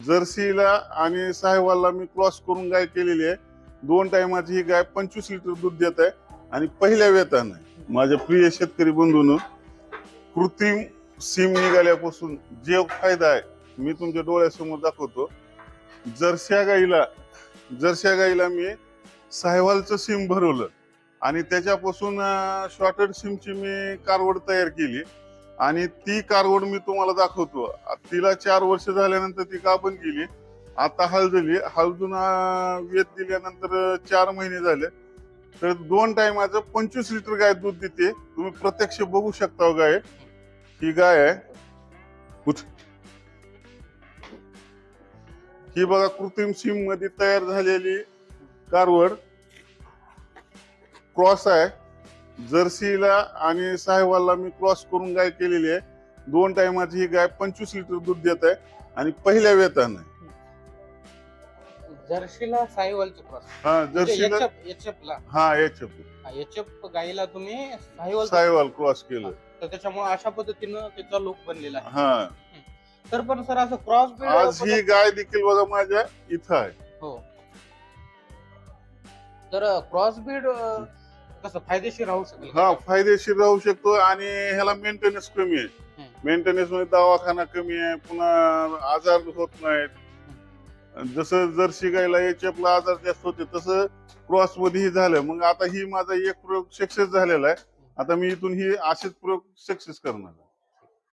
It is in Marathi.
जर्सीला आणि साहेबाला मी क्रॉस करून गाय केलेली आहे दोन टायमाची ही गाय पंचवीस लिटर दूध देत आहे आणि पहिल्या वेतानं आहे. माझ्या प्रिय शेतकरी बंधून कृत्रिम सीम निघाल्यापासून जे फायदा आहे मी तुमच्या डोळ्यासमोर दाखवतो जर्स्या गाईला जर्स्या गाईला मी साहेवालचं सिम भरवलं आणि त्याच्यापासून शॉर्टेड सीमची मी कारवड तयार केली आणि ती कारवड मी तुम्हाला दाखवतो तिला चार वर्ष झाल्यानंतर ती कापण गेली आता हळदली हळदून वेद वेत दिल्यानंतर चार महिने झाले. तर दोन टायमाचं पंचवीस लिटर गाय दूध देते. तुम्ही प्रत्यक्ष बघू शकता हो गाय. ही गाय आहे. ही बघा कृत्रिम सीममध्ये तयार झालेली कारवड. क्रॉस आहे. जर्सीला आणि साहेवालला मी क्रॉस करून गाय केलेली आहे. दोन टायमाची ही गाय पंचवीस लिटर दूध देत आहे आणि पहिल्या वेतानं आहे. जर्शीला साहिवालचं क्रॉस हा जर्सीला एचएफला हा एचएफ गाईला तुम्ही साहिवाल साहेवाल क्रॉस केलं. तर त्याच्यामुळे अशा पद्धतीनं त्याचा लुक बनलेला आहे. हा. तर पण सर असं क्रॉस आज ही गाय देखील बघा माझ्या इथं आहे. हो. तर क्रॉस बीड कसं फायदेशीर राहू शकेल हा फायदेशीर राहू शकतो आणि ह्याला मेंटेनन्स कमी आहे. हम्म. मेंटेनन्समध्ये दवाखाना कमी आहे पुन्हा आजार होत नाहीत. जसं जर्सी गायला याच्यातला आजार जास्त होते तसं क्रॉस मध्येही झालं. मग आता ही माझा एक प्रयोग सक्सेस झालेला आहे. आता मी इथून ही असेच प्रयोग सक्सेस करणार आहे.